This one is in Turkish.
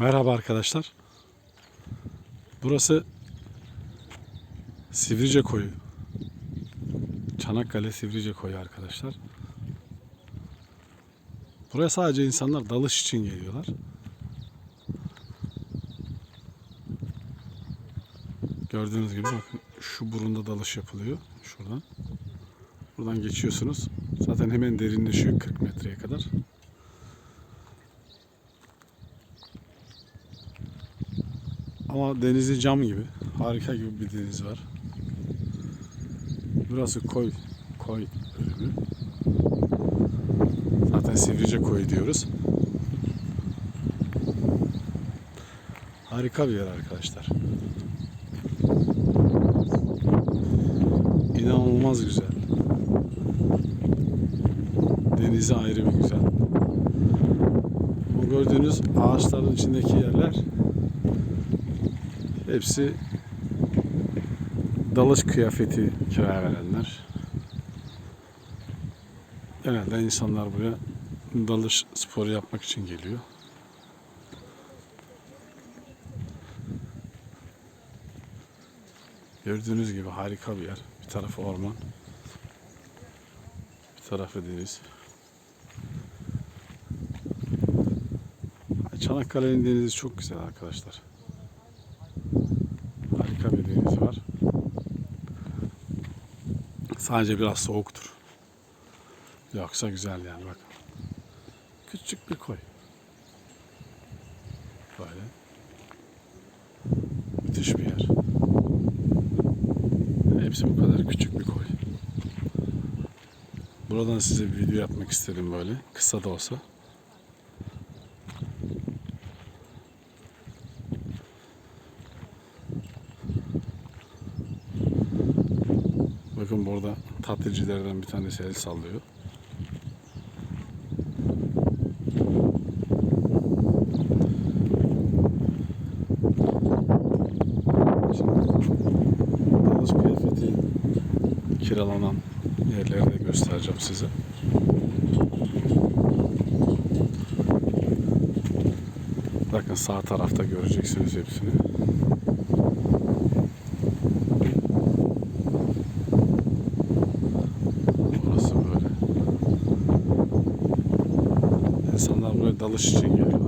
Merhaba arkadaşlar. Burası Sivrice Koyu. Çanakkale Sivrice Koyu arkadaşlar. Buraya sadece insanlar dalış için geliyorlar. Gördüğünüz gibi bakın şu burunda dalış yapılıyor. Şuradan. Buradan geçiyorsunuz. Zaten hemen derinleşiyor 40 metreye kadar. Ama denizi cam gibi. Harika gibi bir deniz var. Burası koy. Koy bölümü. Zaten Sivrice koyu diyoruz. Harika bir yer arkadaşlar. İnanılmaz güzel. Denizi ayrı bir güzel. Bu gördüğünüz ağaçların içindeki yerler Hepsi dalış kıyafeti kiraya verenler. Genelde insanlar buraya dalış sporu yapmak için geliyor. Gördüğünüz gibi harika bir yer. Bir tarafı orman. Bir tarafı deniz. Çanakkale'nin denizi çok güzel arkadaşlar. Harika bir deniz var. Sadece biraz soğuktur. Yoksa güzel yani bak. Küçük bir koy. Böyle. Müthiş bir yer. Hepsi bu kadar küçük bir koy. Buradan size bir video yapmak istedim böyle. Kısa da olsa. Bakın burada tatilcilerden bir tanesi el sallıyor. Dalış kıyafeti kiralanan yerleri de göstereceğim size. Bakın sağ tarafta göreceksiniz hepsini. Burası böyle. İnsanlar buraya dalış için geliyor.